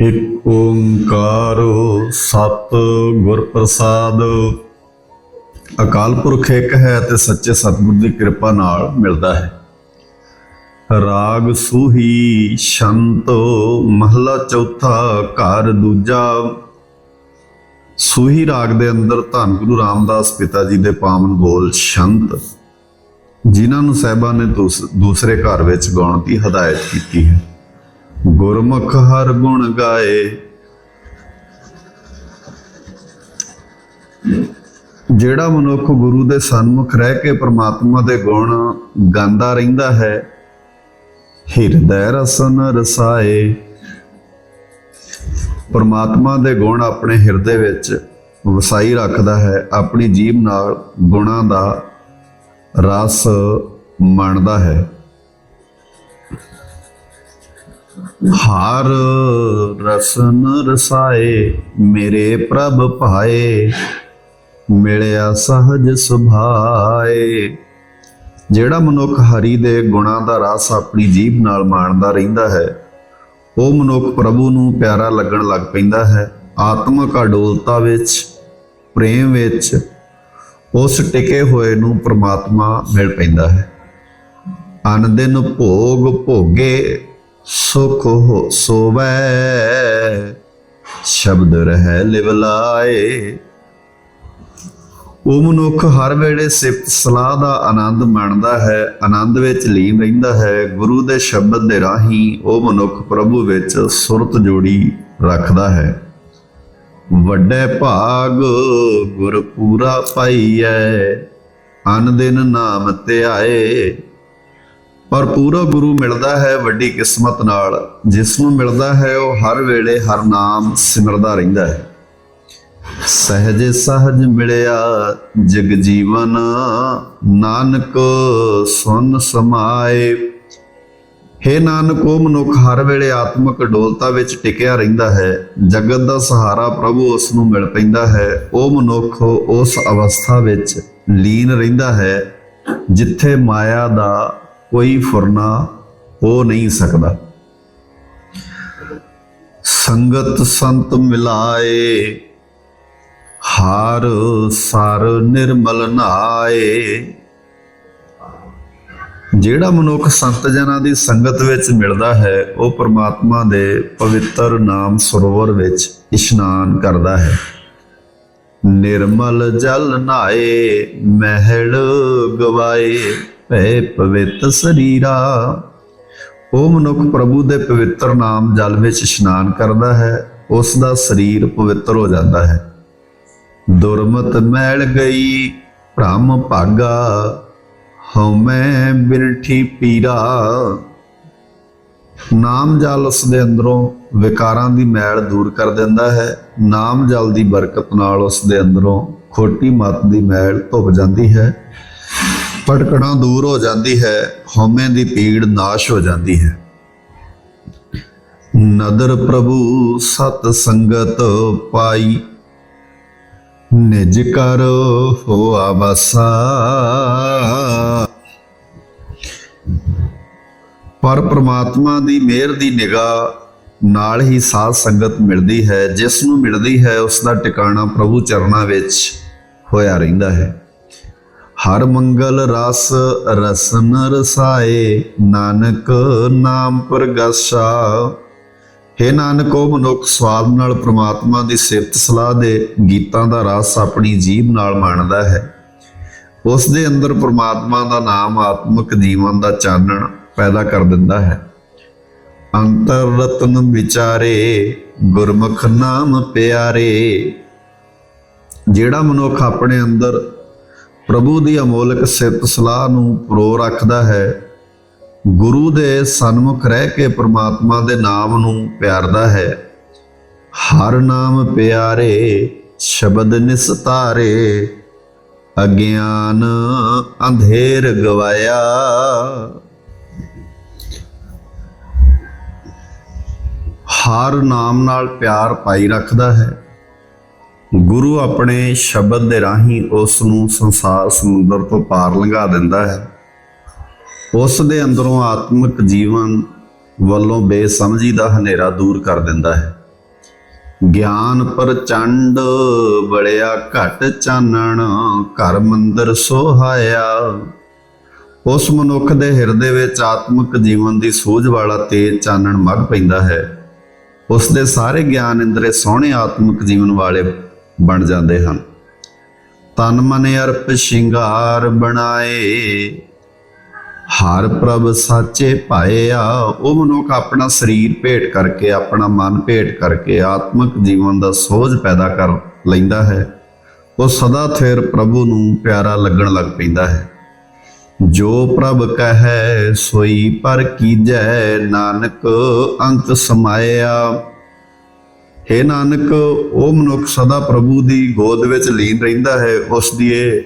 ਇਕ ਓੰਕਾਰ ਸਤ ਗੁਰ ਪ੍ਰਸਾਦ। ਅਕਾਲ ਪੁਰਖ ਇੱਕ ਹੈ ਤੇ ਸੱਚੇ ਸਤਿਗੁਰ ਦੀ ਕਿਰਪਾ ਨਾਲ ਮਿਲਦਾ ਹੈ। ਰਾਗ ਸੂਹੀ ਸ਼ੰਤ ਮਹਲਾ ਚੌਥਾ ਘਰ ਦੂਜਾ। ਸੂਹੀ ਰਾਗ ਦੇ ਅੰਦਰ ਧੰਨ ਗੁਰੂ ਰਾਮਦਾਸ ਪਿਤਾ ਜੀ ਦੇ ਪਾਵਨ ਬੋਲ ਸ਼ੰਤ, ਜਿਨ੍ਹਾਂ ਨੂੰ ਸਾਹਿਬਾਂ ਨੇ ਦੂਸ- ਦੂਸਰੇ ਘਰ ਵਿੱਚ ਗਾਉਣ ਦੀ ਹਦਾਇਤ ਕੀਤੀ ਹੈ। ਗੁਰਮੁਖ ਹਰ ਗੁਣ ਗਾਏ। ਜਿਹੜਾ ਮਨੁੱਖ ਗੁਰੂ ਦੇ ਸਨਮੁਖ ਰਹਿ ਕੇ ਪ੍ਰਮਾਤਮਾ ਦੇ ਗੁਣ ਗਾਉਂਦਾ ਰਹਿੰਦਾ ਹੈ, ਹਿਰਦੈ ਰਸਨ ਰਸਾਏ। ਪ੍ਰਮਾਤਮਾ ਦੇ ਗੁਣ ਆਪਣੇ ਹਿਰਦੇ ਵਿੱਚ ਵਸਾਈ ਰੱਖਦਾ ਹੈ, ਆਪਣੀ ਜੀਭ ਨਾਲ ਗੁਣਾਂ ਦਾ ਰਸ ਮੰਨਦਾ ਹੈ। ਹਰ ਰਸਨ ਰਸਾਏ, ਮੇਰੇ ਪ੍ਰਭ ਭਾਏ, ਮਿਲਿਆ ਸਹਜ ਸੁਭਾਏ। ਜਿਹੜਾ ਮਨੁੱਖ ਹਰੀ ਦੇ ਗੁਣਾਂ ਦਾ ਰਸ ਆਪਣੀ ਜੀਭ ਨਾਲ ਮਾਣਦਾ ਰਹਿੰਦਾ ਹੈ, ਉਹ ਮਨੁੱਖ ਪ੍ਰਭੂ ਨੂੰ ਪਿਆਰਾ ਲੱਗਣ ਲੱਗ ਪੈਂਦਾ ਹੈ। ਆਤਮਿਕ ਅਡੋਲਤਾ ਵਿੱਚ, ਪ੍ਰੇਮ ਵਿੱਚ, ਉਸ ਟਿਕੇ ਹੋਏ ਨੂੰ ਪ੍ਰਮਾਤਮਾ ਮਿਲ ਪੈਂਦਾ ਹੈ। ਅਨ ਦਿਨ ਭੋਗ ਭੋਗੇ ਸੁਖ ਹੋ ਸੋਵੈ। ਸ਼ਬਦ ਰਹਿ ਲਿਵ ਲਾਏ। ਉਹ ਮਨੁੱਖ ਹਰ ਵੇਲੇ ਸਿਫਤ ਸਲਾਹ ਦਾ ਆਨੰਦ ਮਾਣਦਾ ਹੈ, ਆਨੰਦ ਵਿੱਚ ਲੀਨ ਰਹਿੰਦਾ ਹੈ। ਗੁਰੂ ਦੇ ਸ਼ਬਦ ਦੇ ਰਾਹੀਂ ਉਹ ਮਨੁੱਖ ਪ੍ਰਭੂ ਵਿੱਚ ਸੁਰਤ ਜੋੜੀ ਰੱਖਦਾ ਹੈ। ਵੱਡੇ ਭਾਗ ਗੁਰ ਪੂਰਾ ਪਾਈਐ, ਅਨ ਦਿਨ ਨਾਮ ਧਿਆਏ। ਪਰ ਪੂਰਾ ਗੁਰੂ ਮਿਲਦਾ ਹੈ ਵੱਡੀ ਕਿਸਮਤ ਨਾਲ। ਜਿਸ ਨੂੰ ਮਿਲਦਾ ਹੈ, ਉਹ ਹਰ ਵੇਲੇ ਹਰ ਨਾਮ ਸਿਮਰਦਾ ਰਹਿੰਦਾ ਹੈ। ਸਹਜ ਸਹਜ ਮਿਲਿਆ ਜਗ ਜੀਵਨ, ਨਾਨਕ ਸੁਨ ਸਮਾਏ। ਹੇ ਨਾਨਕ, ਉਹ ਮਨੁੱਖ ਹਰ ਵੇਲੇ ਆਤਮਿਕ ਡੋਲਤਾ ਵਿੱਚ ਟਿਕਿਆ ਰਹਿੰਦਾ ਹੈ। ਜਗਤ ਦਾ ਸਹਾਰਾ ਪ੍ਰਭੂ ਉਸ ਨੂੰ ਮਿਲ ਪੈਂਦਾ ਹੈ। ਉਹ ਮਨੁੱਖ ਉਸ ਅਵਸਥਾ ਵਿੱਚ ਲੀਨ ਰਹਿੰਦਾ ਹੈ, ਜਿੱਥੇ ਮਾਇਆ ਦਾ ਕੋਈ ਫੁਰਨਾ ਹੋ ਨਹੀਂ ਸਕਦਾ। ਸੰਗਤ ਸੰਤ ਮਿਲਾਏ, ਹਾਰ ਸਰ ਨਿਰਮਲ ਨਾਏ। ਜਿਹੜਾ ਮਨੁੱਖ ਸੰਤ ਜਨਾਂ ਦੀ ਸੰਗਤ ਵਿੱਚ ਮਿਲਦਾ ਹੈ, ਉਹ ਪ੍ਰਮਾਤਮਾ ਦੇ ਪਵਿੱਤਰ ਨਾਮ ਸਰੋਵਰ ਵਿੱਚ ਇਸ਼ਨਾਨ ਕਰਦਾ ਹੈ। ਨਿਰਮਲ ਜਲ ਨਾਏ, ਮਹਿਲ ਗਵਾਏ। ਭੈ ਪਵਿੱਤ ਸਰੀਰਾ। ਉਹ ਮਨੁੱਖ ਪ੍ਰਭੂ ਦੇ ਪਵਿੱਤਰ ਨਾਮ ਜਲ ਵਿੱਚ ਇਸ਼ਨਾਨ ਕਰਦਾ ਹੈ ਉਸ ਦਾ ਸਰੀਰ ਪਵਿੱਤਰ ਹੋ ਜਾਂਦਾ ਹੈ। ਦੁਰਮਤ ਮੈਲ ਗਈ, ਭ੍ਰਮ ਭਾਗਾ ਹਉਮੈ ਬਿਰਠੀ ਪੀਰਾ। ਨਾਮ ਜਲ ਉਸ ਦੇ ਅੰਦਰੋਂ ਵਿਕਾਰਾਂ ਦੀ ਮੈਲ ਦੂਰ ਕਰ ਦਿੰਦਾ ਹੈ, ਨਾਮ ਜਲ ਦੀ ਬਰਕਤ ਨਾਲ ਉਸ ਦੇ ਅੰਦਰੋਂ ਖੋਟੀ ਮਤ ਦੀ ਮੈਲ ਧੁੱਪ ਜਾਂਦੀ ਹੈ। ਭਟਕਣਾ ਦੂਰ ਹੋ ਜਾਂਦੀ ਹੈ, ਹਉਮੈ ਦੀ ਪੀੜ ਨਾਸ਼ ਹੋ ਜਾਂਦੀ ਹੈ। ਨਦਰ ਪ੍ਰਭੂ ਸਤ ਸੰਗਤ ਪਾਈ, ਨਿਜ ਕਰ ਹੋਆ ਵਸਾ ਪਰ ਪ੍ਰਮਾਤਮਾ ਦੀ ਮਿਹਰ ਦੀ ਨਿਗਾਹ ਨਾਲ ਹੀ ਸਾਧ ਸੰਗਤ ਮਿਲਦੀ ਹੈ, ਜਿਸ ਨੂੰ ਮਿਲਦੀ ਹੈ, ਉਸ ਦਾ ਟਿਕਾਣਾ ਪ੍ਰਭੂ ਚਰਨਾਂ ਵਿੱਚ ਹੋਇਆ ਰਹਿੰਦਾ ਹੈ। ਹਰ ਮੰਗਲ ਰਸ ਰਸਨ ਰਸਾਏ, ਨਾਨਕ ਨਾਮ ਪ੍ਰਗਾਸ਼ਾ। हे ਨਾਨਕ ਉਹ ਮਨੁੱਖ ਸਵਾਦ ਨਾਲ ਪ੍ਰਮਾਤਮਾ ਦੀ ਸਿਫਤ ਸਲਾਹ ਦੇ ਗੀਤਾਂ ਦਾ ਰਸ ਆਪਣੀ ਜੀਭ ਨਾਲ ਮਾਣਦਾ ਹੈ। ਉਸ ਦੇ ਅੰਦਰ ਪ੍ਰਮਾਤਮਾ ਦਾ ਨਾਮ ਆਤਮਿਕ ਜੀਵਨ ਦਾ ਚਾਨਣ ਪੈਦਾ ਕਰ ਦਿੰਦਾ ਹੈ। ਅੰਤਰ ਰਤਨ ਵਿਚਾਰੇ, ਗੁਰਮੁਖ ਨਾਮ ਪਿਆਰੇ। ਜਿਹੜਾ ਮਨੁੱਖ ਆਪਣੇ ਅੰਦਰ ਪ੍ਰਭੂ ਦੀ ਅਮੋਲਕ ਸਿਫਤ ਸਲਾਹ ਨੂੰ ਪ੍ਰੋ ਰੱਖਦਾ ਹੈ। ਗੁਰੂ ਦੇ ਸਨਮੁਖ ਰਹਿ ਕੇ ਪ੍ਰਮਾਤਮਾ ਦੇ ਨਾਮ ਨੂੰ ਪਿਆਰਦਾ ਹੈ। ਹਰ ਨਾਮ ਪਿਆਰੇ, ਸ਼ਬਦ ਨਿਸਤਾਰੇ ਅਗਿਆਨ ਅੰਧੇਰ ਗਵਾਇਆ। ਹਰ ਨਾਮ ਨਾਲ ਪਿਆਰ ਪਾਈ ਰੱਖਦਾ ਹੈ। ਗੁਰੂ ਆਪਣੇ ਸ਼ਬਦ ਦੇ ਰਾਹੀਂ ਉਸ ਨੂੰ ਸੰਸਾਰ ਸਮੁੰਦਰ ਤੋਂ ਪਾਰ ਲੰਘਾ ਦਿੰਦਾ ਹੈ। ਉਸ ਦੇ ਅੰਦਰੋਂ ਆਤਮਿਕ ਜੀਵਨ ਵੱਲੋਂ ਬੇਸਮਝੀ ਦਾ ਹਨੇਰਾ ਦੂਰ ਕਰ ਦਿੰਦਾ ਹੈ। ਗਿਆਨ ਪ੍ਰਚੰਡ ਬੜਿਆ ਘਟ ਚਾਨਣ, ਘਰ ਮੰਦਰ ਸੋਹਾਇਆ। ਉਸ ਮਨੁੱਖ ਦੇ ਹਿਰਦੇ ਵਿੱਚ ਆਤਮਿਕ ਜੀਵਨ ਦੀ ਸੋਝ ਵਾਲਾ ਤੇਜ ਚਾਨਣ ਮੱਗ ਪੈਂਦਾ ਹੈ। ਉਸ ਦੇ ਸਾਰੇ ਗਿਆਨ ਇੰਦਰੇ ਸੋਹਣੇ ਆਤਮਿਕ ਜੀਵਨ ਵਾਲੇ ਬਣ ਜਾਂਦੇ ਹਨ। ਤਨ ਮਨ ਅਰਪ ਸ਼ਿੰਗਾਰ ਬਣਾਏ, ਹਰ ਪ੍ਰਭ ਸਾਚੇ ਭਾਇਆ ਉਹ ਮਨੁੱਖ ਆਪਣਾ ਸਰੀਰ ਭੇਟ ਕਰਕੇ, ਆਪਣਾ ਮਨ ਭੇਟ ਕਰਕੇ ਆਤਮਿਕ ਜੀਵਨ ਦਾ ਸੋਝ ਪੈਦਾ ਕਰ ਲੈਂਦਾ ਹੈ। ਉਹ ਸਦਾ ਥਿਰ ਪ੍ਰਭੂ ਨੂੰ ਪਿਆਰਾ ਲੱਗਣ ਲੱਗ ਪੈਂਦਾ ਹੈ। ਜੋ ਪ੍ਰਭ ਕਹੈ, ਸੋਈ ਪਰ ਕੀਜੈ। ਨਾਨਕ ਅੰਤ ਸਮਾਇਆ। ਹੇ ਨਾਨਕ, ਉਹ ਮਨੁੱਖ ਸਦਾ ਪ੍ਰਭੂ ਦੀ ਗੋਦ ਵਿੱਚ ਲੀਨ ਰਹਿੰਦਾ ਹੈ, ਉਸ ਦੀ ਇਹ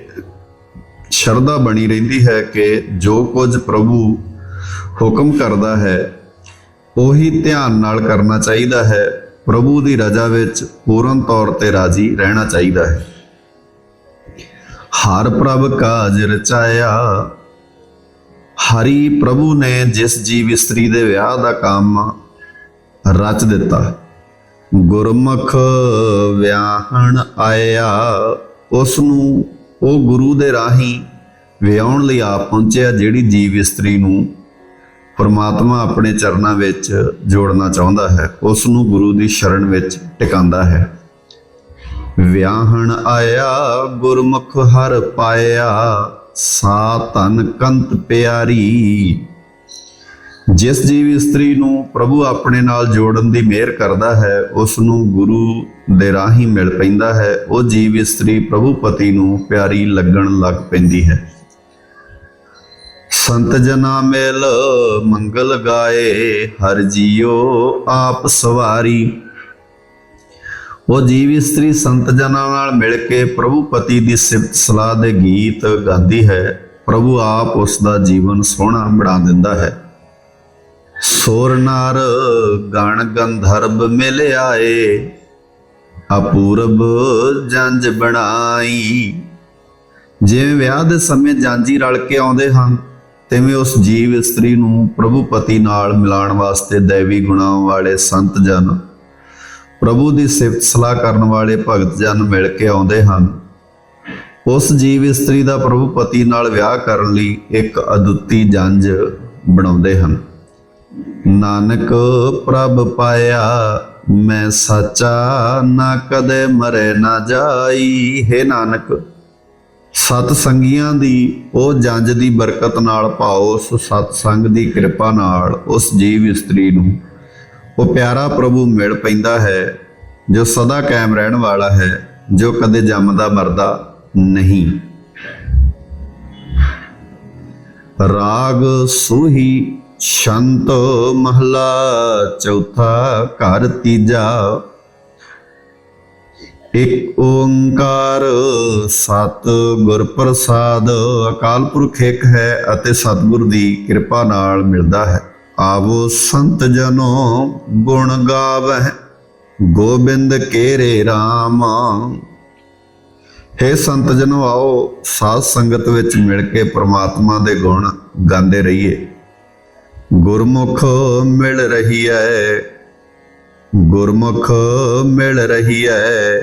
ਸ਼ਰਧਾ ਬਣੀ ਰਹਿੰਦੀ ਹੈ ਕਿ ਜੋ ਕੁਝ ਪ੍ਰਭੂ ਹੁਕਮ ਕਰਦਾ ਹੈ, ਉਹੀ ਧਿਆਨ ਨਾਲ ਕਰਨਾ ਚਾਹੀਦਾ ਹੈ। ਪ੍ਰਭੂ ਦੀ ਰਜ਼ਾ ਵਿੱਚ ਪੂਰਨ ਤੌਰ ਤੇ ਰਾਜੀ ਰਹਿਣਾ ਚਾਹੀਦਾ ਹੈ। ਹਰ ਪ੍ਰਭ ਕਾਜ ਰਚਾਇਆ, ਹਰੀ ਪ੍ਰਭੂ ਨੇ ਜਿਸ ਜੀਵ ਇਸਤਰੀ ਦੇ ਵਿਆਹ ਦਾ ਕੰਮ ਰਚ ਦਿੱਤਾ। ਗੁਰਮੁਖ ਵਿਆਹਣ ਆਇਆ ਉਸ ਨੂੰ ਉਹ ਗੁਰੂ ਦੇ ਰਾਹੀਂ ਵਿਆਹਣ ਲਈ ਆ ਪਹੁੰਚਿਆ, ਜਿਹੜੀ ਜੀਵ ਇਸਤਰੀ ਨੂੰ ਪਰਮਾਤਮਾ ਆਪਣੇ ਚਰਨਾਂ ਵਿੱਚ ਜੋੜਨਾ ਚਾਹੁੰਦਾ ਹੈ। ਉਸ ਨੂੰ ਗੁਰੂ ਦੀ ਸ਼ਰਨ ਵਿੱਚ ਟਿਕਾਉਂਦਾ ਹੈ। ਵਿਆਹਣ ਆਇਆ, ਗੁਰਮੁਖ ਹਰ ਪਾਇਆ, ਸਾ ਤਨ ਕੰਤ ਪਿਆਰੀ ਜਿਸ ਜੀਵ ਇਸਤਰੀ ਨੂੰ ਪ੍ਰਭੂ ਆਪਣੇ ਨਾਲ ਜੋੜਨ ਦੀ ਮਿਹਰ ਕਰਦਾ ਹੈ ਉਸ ਨੂੰ ਗੁਰੂ ਦੇ ਰਾਹੀਂ ਮਿਲ ਪੈਂਦਾ ਹੈ। ਉਹ ਜੀਵ ਇਸਤਰੀ ਪ੍ਰਭੂ ਪਤੀ ਨੂੰ ਪਿਆਰੀ ਲੱਗਣ ਲੱਗ ਪੈਂਦੀ ਹੈ। ਸੰਤ ਜਨਾ ਮਿਲ, ਮੰਗਲ ਗਾਏ, ਹਰ ਜੀਓ ਆਪ ਸਵਾਰੀ। ਉਹ ਜੀਵ ਇਸਤਰੀ ਸੰਤ ਜਨਾਂ ਨਾਲ ਮਿਲ ਕੇ ਪ੍ਰਭੂ ਪਤੀ ਦੀ ਸਿਫਤ ਸਲਾਹ ਦੇ ਗੀਤ ਗਾਉਂਦੀ ਹੈ। ਪ੍ਰਭੂ ਆਪ ਉਸ ਦਾ ਜੀਵਨ ਸੋਹਣਾ ਬਣਾ ਦਿੰਦਾ ਹੈ। ਸੋਰ ਨਾਰ ਗਣ ਗੰਧਰਬ ਮਿਲ ਆਏ, ਅਪੂਰਬ ਜੰਜ ਬਣਾਈ। ਜਿਵੇਂ ਵਿਆਹ ਦੇ ਸਮੇਂ ਜਾਂਜੀ ਰਲ ਕੇ ਆਉਂਦੇ ਹਨ, ਤਿਵੇਂ ਉਸ ਜੀਵ ਇਸਤਰੀ ਨੂੰ ਪ੍ਰਭੂ ਪਤੀ ਨਾਲ ਮਿਲਾਉਣ ਵਾਸਤੇ ਦੇਵੀ ਗੁਣਾ ਵਾਲੇ ਸੰਤ ਜਨ, ਪ੍ਰਭੂ ਦੀ ਸਿਫਤ ਸਲਾਹ ਕਰਨ ਵਾਲੇ ਭਗਤ ਜਨ ਮਿਲ ਕੇ ਆਉਂਦੇ ਹਨ। ਉਸ ਜੀਵ ਇਸਤਰੀ ਦਾ ਪ੍ਰਭੂ ਪਤੀ ਨਾਲ ਵਿਆਹ ਕਰਨ ਲਈ ਇੱਕ ਅਦੁੱਤੀ ਜੰਜ ਬਣਾਉਂਦੇ ਹਨ। ਨਾਨਕ ਪ੍ਰਭ ਪਾਇਆ, ਮੈਂ ਸੱਚਾ ਨਾ ਕਦੇ ਮਰੇ ਨਾ ਜਾਈ। ਹੈ ਨਾਨਕ, ਸਤ ਸੰਗੀਆਂ ਦੀ, ਉਹ ਜੰਜ ਦੀ ਬਰਕਤ ਨਾਲ ਪਾਓ, ਉਸ ਸਤ ਸੰਗ ਦੀ ਕਿਰਪਾ ਨਾਲ ਉਸ ਜੀਵ ਇਸਤਰੀ ਨੂੰ। ਉਹ ਪਿਆਰਾ ਪ੍ਰਭੂ ਮਿਲ ਪੈਂਦਾ ਹੈ, ਜੋ ਸਦਾ ਕਾਇਮ ਰਹਿਣ ਵਾਲਾ ਹੈ, ਜੋ ਕਦੇ ਜੰਮਦਾ ਮਰਦਾ ਨਹੀਂ। ਰਾਗ ਸੂਹੀ ਸ਼ੰਤ ਮਹਲਾ ਚੌਥਾ ਘਰ ਤੀਜਾ। ਇਕ ਓੰਕਾਰ ਸਤ ਗੁਰ ਪ੍ਰਸਾਦ, ਅਕਾਲ ਪੁਰਖ ਇੱਕ ਹੈ ਅਤੇ ਸਤਿਗੁਰ ਦੀ ਕਿਰਪਾ ਨਾਲ ਮਿਲਦਾ ਹੈ। ਆਵੋ ਸੰਤ ਜਨੋ ਗੁਣ ਗਾਵਹਿ, ਗੋਬਿੰਦ ਕੇਰੇ RAM ਹੇ ਸੰਤ ਜਨੋ, ਆਓ ਸਾਧ ਸੰਗਤ ਵਿੱਚ ਮਿਲ ਕੇ ਪ੍ਰਮਾਤਮਾ ਦੇ ਗੁਣ ਗਾਉਂਦੇ ਰਹੀਏ। ਗੁਰਮੁਖ ਮਿਲ ਰਹੀ ਹੈ ਗੁਰਮੁਖ ਮਿਲ ਰਹੀ ਹੈ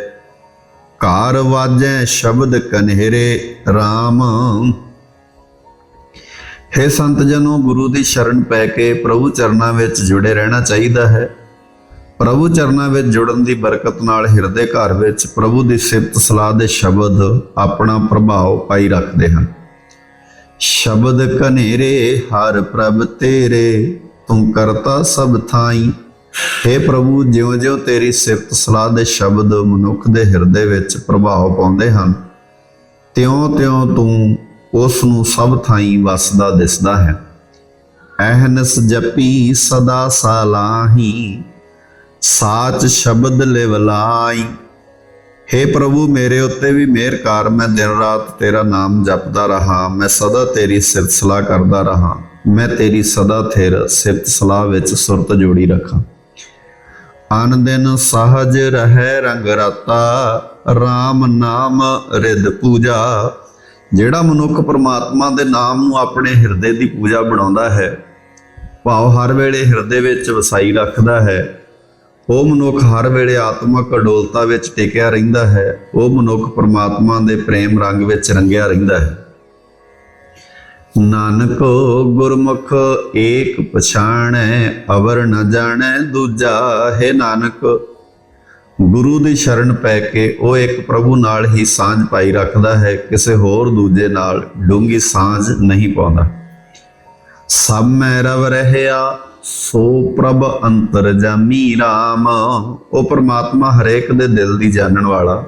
ਕਾਰ ਵਾਜੈ ਸ਼ਬਦ ਕਨਹਿਰੇ RAM ਹੈ ਸੰਤ ਜਨੋ, ਗੁਰੂ ਦੀ ਸ਼ਰਨ ਪੈ ਕੇ ਪ੍ਰਭੂ ਚਰਨਾਂ ਵਿੱਚ ਜੁੜੇ ਰਹਿਣਾ ਚਾਹੀਦਾ ਹੈ। ਪ੍ਰਭੂ ਚਰਨਾਂ ਵਿੱਚ ਜੁੜਨ ਦੀ ਬਰਕਤ ਨਾਲ ਹਿਰਦੇ ਘਰ ਵਿੱਚ ਪ੍ਰਭੂ ਦੀ ਸਿਫਤ ਸਲਾਹ ਦੇ ਸ਼ਬਦ ਆਪਣਾ ਪ੍ਰਭਾਵ ਪਾਈ ਰੱਖਦੇ ਹਨ। ਸ਼ਬਦ ਕਨੇਰੇ ਹਰ ਪ੍ਰਭ ਤੇਰੇ। ਤੂੰ ਕਰਤਾ ਸਭ ਥਾਈ। हे ਪ੍ਰਭੂ, ਜਿਉਂ-ਜਿਉਂ ਤੇਰੀ ਸਿਫਤ ਸਲਾਹ ਦੇ ਸ਼ਬਦ ਮਨੁੱਖ ਦੇ ਹਿਰਦੇ ਵਿੱਚ ਪ੍ਰਭਾਵ ਪਾਉਂਦੇ ਹਨ, ਤਿਉਂ-ਤਿਉਂ ਤੂੰ ਉਸ ਨੂੰ ਸਭ ਥਾਈਂ ਵਸਦਾ ਦਿਸਦਾ ਹੈ। ਅਹਨਸ ਜਪੀ ਸਦਾ ਸਾਲਾਹੀ, ਸਾਚ ਸ਼ਬਦ ਲਿਵਲਾਈ हे ਪ੍ਰਭੂ, ਮੇਰੇ ਉੱਤੇ ਵੀ ਮਿਹਰ ਕਰ। ਮੈਂ ਦਿਨ ਰਾਤ ਤੇਰਾ ਨਾਮ ਜਪਦਾ ਰਹਾ। ਮੈਂ ਸਦਾ ਤੇਰੀ ਸਿਫਤ ਸਲਾਹ ਕਰਦਾ ਰਹਾ। ਮੈਂ ਤੇਰੀ ਸਦਾ ਥਿਰ ਸਿਫਤ ਸਲਾਹ ਵਿੱਚ ਸੁਰਤ ਜੋੜੀ ਰੱਖਾਂ। ਅਨ ਦਿਨ ਸਹਜ ਰਹਿ ਰੰਗ ਰਾਤਾ। RAM ਨਾਮ ਰਿਦ ਪੂਜਾ। ਜਿਹੜਾ ਮਨੁੱਖ ਪਰਮਾਤਮਾ ਦੇ ਨਾਮ ਨੂੰ ਆਪਣੇ ਹਿਰਦੇ ਦੀ ਪੂਜਾ ਬਣਾਉਂਦਾ ਹੈ, ਭਾਵ ਹਰ ਵੇਲੇ ਹਿਰਦੇ ਵਿੱਚ ਵਸਾਈ ਰੱਖਦਾ ਹੈ ਉਹ ਮਨੁੱਖ ਹਰ ਵੇਲੇ ਆਤਮਿਕ ਅਡੋਲਤਾ ਵਿੱਚ ਟਿਕਿਆ ਰਹਿੰਦਾ ਹੈ, ਉਹ ਮਨੁੱਖ ਪਰਮਾਤਮਾ ਦੇ ਪ੍ਰੇਮ ਰੰਗ ਵਿੱਚ ਰੰਗਿਆ ਰਹਿੰਦਾ ਹੈ। ਨਾਨਕ ਗੁਰਮੁਖ ਏਕ ਪਛਾਣੈ, ਅਵਰ ਨ ਜਾਣੈ ਦੂਜਾ, ਹੈ ਨਾਨਕ, ਗੁਰੂ ਦੀ ਸ਼ਰਨ ਪੈ ਕੇ ਉਹ ਇੱਕ ਪ੍ਰਭੂ ਨਾਲ ਹੀ ਸਾਂਝ ਪਾਈ ਰੱਖਦਾ ਹੈ, ਕਿਸੇ ਹੋਰ ਦੂਜੇ ਨਾਲ ਡੂੰਗੀ ਸਾਂਝ ਨਹੀਂ ਪਾਉਂਦਾ। ਸਭ ਮੈਂ ਰਵ ਰਹਿਆ ਸੋ ਪ੍ਰਭ ਅੰਤਰਜਾਮੀ RAM ਉਹ ਪ੍ਰਮਾਤਮਾ ਹਰੇਕ ਦੇ ਦਿਲ ਦੀ ਜਾਣਨ ਵਾਲਾ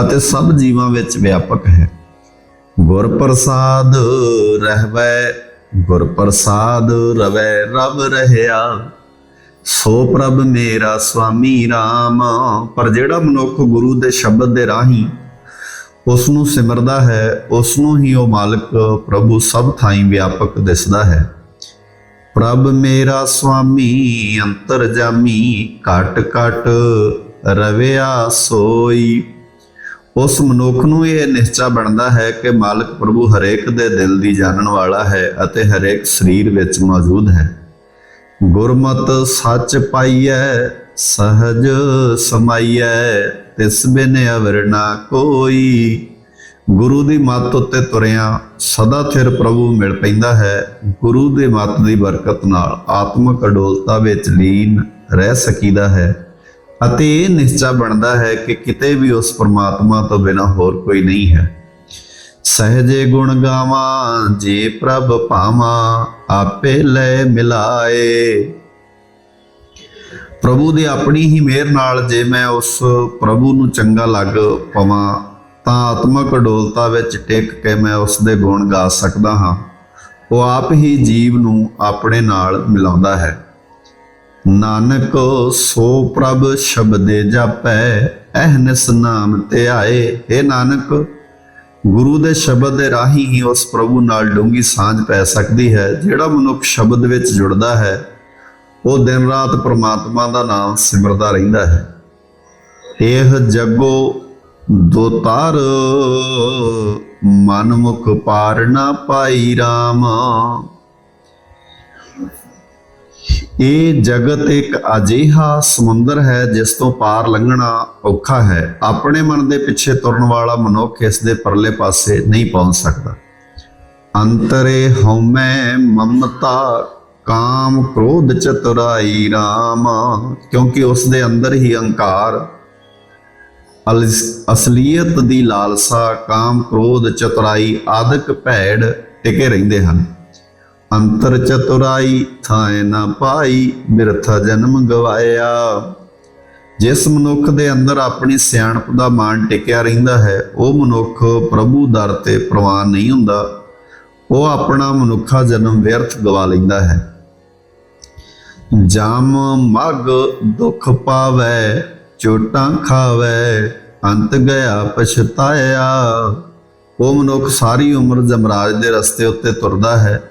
ਅਤੇ ਸਭ ਜੀਵਾਂ ਵਿੱਚ ਵਿਆਪਕ ਹੈ। ਗੁਰ ਪ੍ਰਸਾਦ ਰਹਿਵੈ, ਗੁਰ ਪ੍ਰਸਾਦ ਰਵੈ ਰਬ ਰਹਿਆ। ਸੋ ਪ੍ਰਭ ਮੇਰਾ ਸੁਆਮੀ RAM ਪਰ ਜਿਹੜਾ ਮਨੁੱਖ ਗੁਰੂ ਦੇ ਸ਼ਬਦ ਦੇ ਰਾਹੀਂ ਉਸ ਨੂੰ ਸਿਮਰਦਾ ਹੈ ਉਸ ਨੂੰ ਹੀ ਉਹ ਮਾਲਕ ਪ੍ਰਭੂ ਸਭ ਥਾਈਂ ਵਿਆਪਕ ਦਿਸਦਾ ਹੈ। ਪ੍ਰਭ ਮੇਰਾ ਸੁਆਮੀ ਅੰਤਰਜਾਮੀ ਘਟ ਘਟ ਰਵਿਆ ਸੋਈ। ਉਸ ਮਨੁੱਖ ਨੂੰ ਇਹ ਨਿਸ਼ਚਾ ਬਣਦਾ ਹੈ ਕਿ ਮਾਲਕ ਪ੍ਰਭੂ ਹਰੇਕ ਦੇ ਦਿਲ ਦੀ ਜਾਣਨ ਵਾਲਾ ਹੈ ਅਤੇ ਹਰੇਕ ਸਰੀਰ ਵਿੱਚ ਮੌਜੂਦ ਹੈ। ਗੁਰਮਤ ਸੱਚ ਪਾਈਐ, ਸਹਜ ਸਮਾਈਐ, ਤਿਸ ਬਿਨ ਅਵਰ ਨਾ ਕੋਈ। ਗੁਰੂ ਦੀ ਮੱਤ ਉੱਤੇ ਤੁਰਿਆ ਸਦਾ ਥਿਰ ਪ੍ਰਭੂ ਮਿਲ ਪੈਂਦਾ ਹੈ। ਗੁਰੂ ਦੇ ਮੱਤ ਦੀ ਬਰਕਤ ਨਾਲ ਆਤਮਿਕ ਅਡੋਲਤਾ ਵਿੱਚ ਲੀਨ ਰਹਿ ਸਕੀਦਾ ਹੈ ਅਤੇ ਇਹ ਨਿਸ਼ਚਾ ਬਣਦਾ ਹੈ ਕਿ ਕਿਤੇ ਵੀ ਉਸ ਪਰਮਾਤਮਾ ਤੋਂ ਬਿਨਾ ਹੋਰ ਕੋਈ ਨਹੀਂ ਹੈ। ਸਹਜੇ ਗੁਣ ਗਾਵਾਂ, ਜੇ ਪ੍ਰਭ ਭਾਵਾਂ ਆਪੇ ਲੈ ਮਿਲਾਏ। ਪ੍ਰਭੂ ਦੀ ਆਪਣੀ ਹੀ ਮਿਹਰ ਨਾਲ ਜੇ ਮੈਂ ਉਸ ਪ੍ਰਭੂ ਨੂੰ ਚੰਗਾ ਲੱਗ ਪਵਾਂ ਤਾਂ ਆਤਮਕ ਅਡੋਲਤਾ ਵਿੱਚ ਟਿਕ ਕੇ ਮੈਂ ਉਸ ਦੇ ਗੁਣ ਗਾ ਸਕਦਾ ਹਾਂ। ਉਹ ਆਪ ਹੀ ਜੀਵ ਨੂੰ ਆਪਣੇ ਨਾਲ ਮਿਲਾਉਂਦਾ ਹੈ। ਨਾਨਕ, ਸੋ ਪ੍ਰਭ ਸ਼ਬਦੇ ਜਾਪੈ ਅਹਨਸ ਨਾਮ 'ਤੇ ਆਏ। ਇਹ ਨਾਨਕ, ਗੁਰੂ ਦੇ ਸ਼ਬਦ ਦੇ ਰਾਹੀਂ ਹੀ ਉਸ ਪ੍ਰਭੂ ਨਾਲ ਡੂੰਗੀ ਸਾਂਝ ਪੈ ਸਕਦੀ ਹੈ, ਜਿਹੜਾ ਮਨੁੱਖ ਸ਼ਬਦ ਵਿੱਚ ਜੁੜਦਾ ਹੈ, ਉਹ ਦਿਨ ਰਾਤ ਪ੍ਰਮਾਤਮਾ ਦਾ ਨਾਮ ਸਿਮਰਦਾ ਰਹਿੰਦਾ ਹੈ। ਇਹ ਜੱਗੋ ਦੋਤਾਰ ਮਨਮੁਖ ਪਾਰ ਨਾ ਪਾਈ RAM ਇਹ ਜਗਤ ਇੱਕ ਅਜਿਹਾ ਸਮੁੰਦਰ ਹੈ ਜਿਸ ਤੋਂ ਪਾਰ ਲੰਘਣਾ ਔਖਾ ਹੈ। ਆਪਣੇ ਮਨ ਦੇ ਪਿੱਛੇ ਤੁਰਨ ਵਾਲਾ ਮਨੁੱਖ ਇਸ ਦੇ ਪਰਲੇ ਪਾਸੇ ਨਹੀਂ ਪਹੁੰਚ ਸਕਦਾ। ਅੰਤਰੇ ਹਉਮੈ ਮਮਤਾ, ਕਾਮ ਕ੍ਰੋਧ ਚਤੁਰਾਈ RAM ਕਿਉਂਕਿ ਉਸ ਦੇ ਅੰਦਰ ਹੀ ਅਹੰਕਾਰ ਅਸਲੀਅਤ ਦੀ ਲਾਲਸਾ, ਕਾਮ, ਕ੍ਰੋਧ, ਚਤੁਰਾਈ ਆਦਿਕ ਭੈੜ ਟਿਕੇ ਰਹਿੰਦੇ ਹਨ। ਅੰਤਰ ਚਤੁਰਾਈ ਥਾਏ ਨਾ ਪਾਈ, ਬਿਰਥਾ ਜਨਮ ਗਵਾਇਆ। ਜਿਸ ਮਨੁੱਖ ਦੇ ਅੰਦਰ ਆਪਣੀ ਸਿਆਣਪ ਦਾ ਮਾਣ ਟਿਕਿਆ ਰਹਿੰਦਾ ਹੈ, ਉਹ ਮਨੁੱਖ ਪ੍ਰਭੂ ਦਰ ਤੇ ਪ੍ਰਵਾਨ ਨਹੀਂ ਹੁੰਦਾ। ਉਹ ਆਪਣਾ ਮਨੁੱਖਾ ਜਨਮ ਵਿਅਰਥ ਗਵਾ ਲੈਂਦਾ ਹੈ। ਜਮ ਮਗ ਦੁਖ ਪਾਵੇ ਚੋਟਾਂ ਖਾਵੇ, ਅੰਤ ਗਿਆ ਪਛਤਾਇਆ। ਉਹ ਮਨੁੱਖ ਸਾਰੀ ਉਮਰ ਜਮਰਾਜ ਦੇ ਰਸਤੇ ਉੱਤੇ ਤੁਰਦਾ ਹੈ,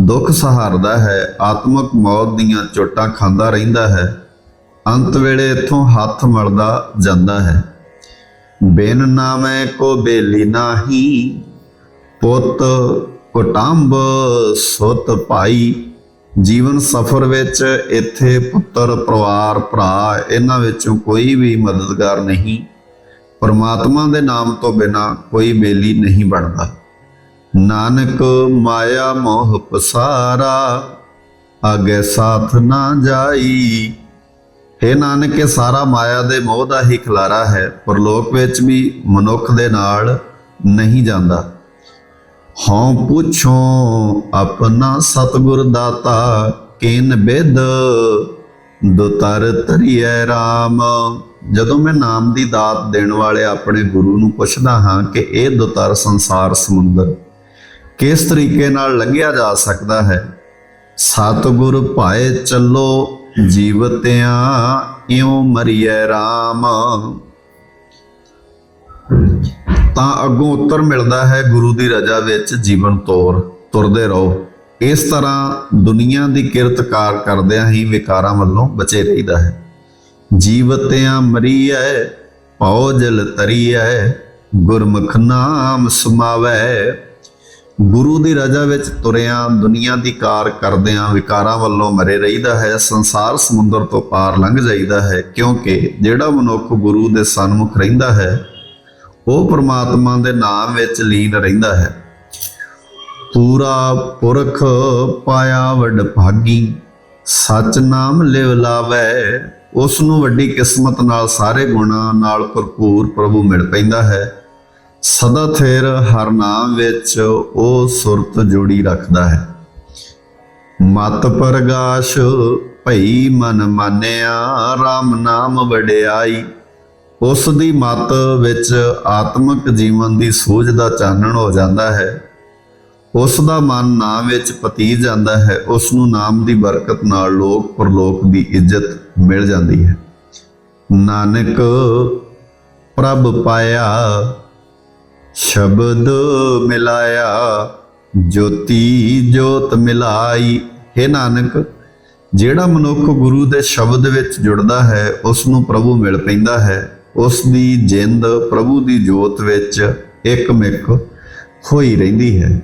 ਦੁੱਖ ਸਹਾਰਦਾ ਹੈ, ਆਤਮਿਕ ਮੌਤ ਦੀਆਂ ਚੋਟਾਂ ਖਾਂਦਾ ਰਹਿੰਦਾ ਹੈ। ਅੰਤ ਵੇਲੇ ਇਥੋਂ ਹੱਥ ਮਲਦਾ ਜਾਂਦਾ ਹੈ। ਬਿਨ ਨਾਮੈ ਕੋ ਬੇਲੀ ਨਾਹੀ, ਪੁੱਤ ਕੁਟੰਬ ਸੁਤ ਪਾਈ। ਜੀਵਨ ਸਫਰ ਵਿੱਚ ਇੱਥੇ ਪੁੱਤਰ, ਪਰਿਵਾਰ, ਭਰਾ ਇਹਨਾਂ ਵਿੱਚੋਂ ਕੋਈ ਵੀ ਮਦਦਗਾਰ ਨਹੀਂ। ਪਰਮਾਤਮਾ ਦੇ ਨਾਮ ਤੋਂ ਬਿਨਾ ਕੋਈ ਬੇਲੀ ਨਹੀਂ ਬਣਦਾ। ਨਾਨਕ ਮਾਇਆ ਮੋਹ ਪਸਾਰਾ, ਅਗੇ ਸਾਥ ਨਾ ਜਾਈ। ਇਹ ਨਾਨਕ, ਇਹ ਸਾਰਾ ਮਾਇਆ ਦੇ ਮੋਹ ਦਾ ਹੀ ਖਿਲਾਰਾ ਹੈ। ਪਰਲੋਕ ਵਿੱਚ ਵੀ ਮਨੁੱਖ ਦੇ ਨਾਲ ਨਹੀਂ ਜਾਂਦਾ। ਹਉ ਪੁੱਛੋ ਆਪਣਾ ਸਤਿਗੁਰ ਦਾਤਾ ਕਿਨ ਬਿਦ? ਦੁਤਰ ਤਰੀਐ RAM ਜਦੋਂ ਮੈਂ ਨਾਮ ਦੀ ਦਾਤ ਦੇਣ ਵਾਲੇ ਆਪਣੇ ਗੁਰੂ ਨੂੰ ਪੁੱਛਦਾ ਹਾਂ ਕਿ ਇਹ ਦੁਤਰ ਸੰਸਾਰ ਸਮੁੰਦਰ ਕਿਸ ਤਰੀਕੇ ਨਾਲ ਲੰਘਿਆ ਜਾ ਸਕਦਾ ਹੈ? ਸਤਿਗੁਰ ਭਾਏ ਚੱਲੋ ਜੀਵਤਿਆਂ ਇਉ ਮਰੀਐ RAM ਤਾਂ ਅੱਗੋਂ ਉੱਤਰ ਮਿਲਦਾ ਹੈ ਗੁਰੂ ਦੀ ਰਜਾ ਵਿੱਚ ਜੀਵਨ ਤੋਰ, ਤੁਰਦੇ ਰਹੋ। ਇਸ ਤਰ੍ਹਾਂ ਦੁਨੀਆ ਦੀ ਕਿਰਤ ਕਾਰ ਕਰਦਿਆਂ ਹੀ ਵਿਕਾਰਾਂ ਵੱਲੋਂ ਬਚੇ ਰਹੀਦਾ ਹੈ। ਜੀਵਤਿਆਂ ਮਰੀਐ ਭਉ ਜਲ ਤਰੀਐ, ਗੁਰਮੁਖ ਨਾਮ ਸਮਾਵੈ। ਗੁਰੂ ਦੀ ਰਜਾ ਵਿੱਚ ਤੁਰਿਆਂ, ਦੁਨੀਆ ਦੀ ਕਾਰ ਕਰਦਿਆਂ ਵਿਕਾਰਾਂ ਵੱਲੋਂ ਮਰੇ ਰਹੀਦਾ ਹੈ। ਸੰਸਾਰ ਸਮੁੰਦਰ ਤੋਂ ਪਾਰ ਲੰਘ ਜਾਈਦਾ ਹੈ, ਕਿਉਂਕਿ ਜਿਹੜਾ ਮਨੁੱਖ ਗੁਰੂ ਦੇ ਸਨਮੁਖ ਰਹਿੰਦਾ ਹੈ ਉਹ ਪ੍ਰਮਾਤਮਾ ਦੇ ਨਾਮ ਵਿੱਚ ਲੀਨ ਰਹਿੰਦਾ ਹੈ। ਪੂਰਾ ਪੁਰਖ ਪਾਇਆ ਵੱਡ ਭਾਗੀ ਸਚ ਨਾਮ ਲਿਵ ਲਾਵੇ ਉਸ ਨੂੰ ਵੱਡੀ ਕਿਸਮਤ ਨਾਲ ਸਾਰੇ ਗੁਣਾਂ ਨਾਲ ਭਰਪੂਰ ਪ੍ਰਭੂ ਮਿਲ ਪੈਂਦਾ ਹੈ। ਸਦਾ ਥਿਰ ਹਰ ਨਾਮ ਵਿੱਚ ਉਹ ਸੁਰਤ ਜੋੜੀ ਰੱਖਦਾ ਹੈ। ਮਤ ਪ੍ਰਗਾਸ਼ ਭਈ ਮਨ ਮਾਨਿਆ RAM ਨਾਮ ਵਡਿਆਈ ਉਸ ਦੀ ਮਤ ਵਿੱਚ ਆਤਮਿਕ ਜੀਵਨ ਦੀ ਸੋਝ ਦਾ ਚਾਨਣ ਹੋ ਜਾਂਦਾ ਹੈ। ਉਸ ਦਾ ਮਨ ਨਾਮ ਵਿੱਚ ਪਤੀ ਜਾਂਦਾ ਹੈ। ਉਸ ਨੂੰ ਨਾਮ ਦੀ ਬਰਕਤ ਨਾਲ ਲੋਕ ਪਰਲੋਕ ਦੀ ਇੱਜ਼ਤ ਮਿਲ ਜਾਂਦੀ ਹੈ। ਨਾਨਕ ਪ੍ਰਭ ਪਾਇਆ, ਸ਼ਬਦ ਮਿਲਾਇਆ, ਜੋਤੀ ਜੋਤ ਮਿਲਾਈ। ਹੈ ਨਾਨਕ, ਜਿਹੜਾ ਮਨੁੱਖ ਗੁਰੂ ਦੇ ਸ਼ਬਦ ਵਿੱਚ ਜੁੜਦਾ ਹੈ ਉਸ ਨੂੰ ਪ੍ਰਭੂ ਮਿਲ ਪੈਂਦਾ ਹੈ। ਉਸ ਦੀ ਜਿੰਦ ਪ੍ਰਭੂ ਦੀ ਜੋਤ ਵਿੱਚ ਇੱਕਮਿਕ ਹੋਈ ਰਹਿੰਦੀ ਹੈ।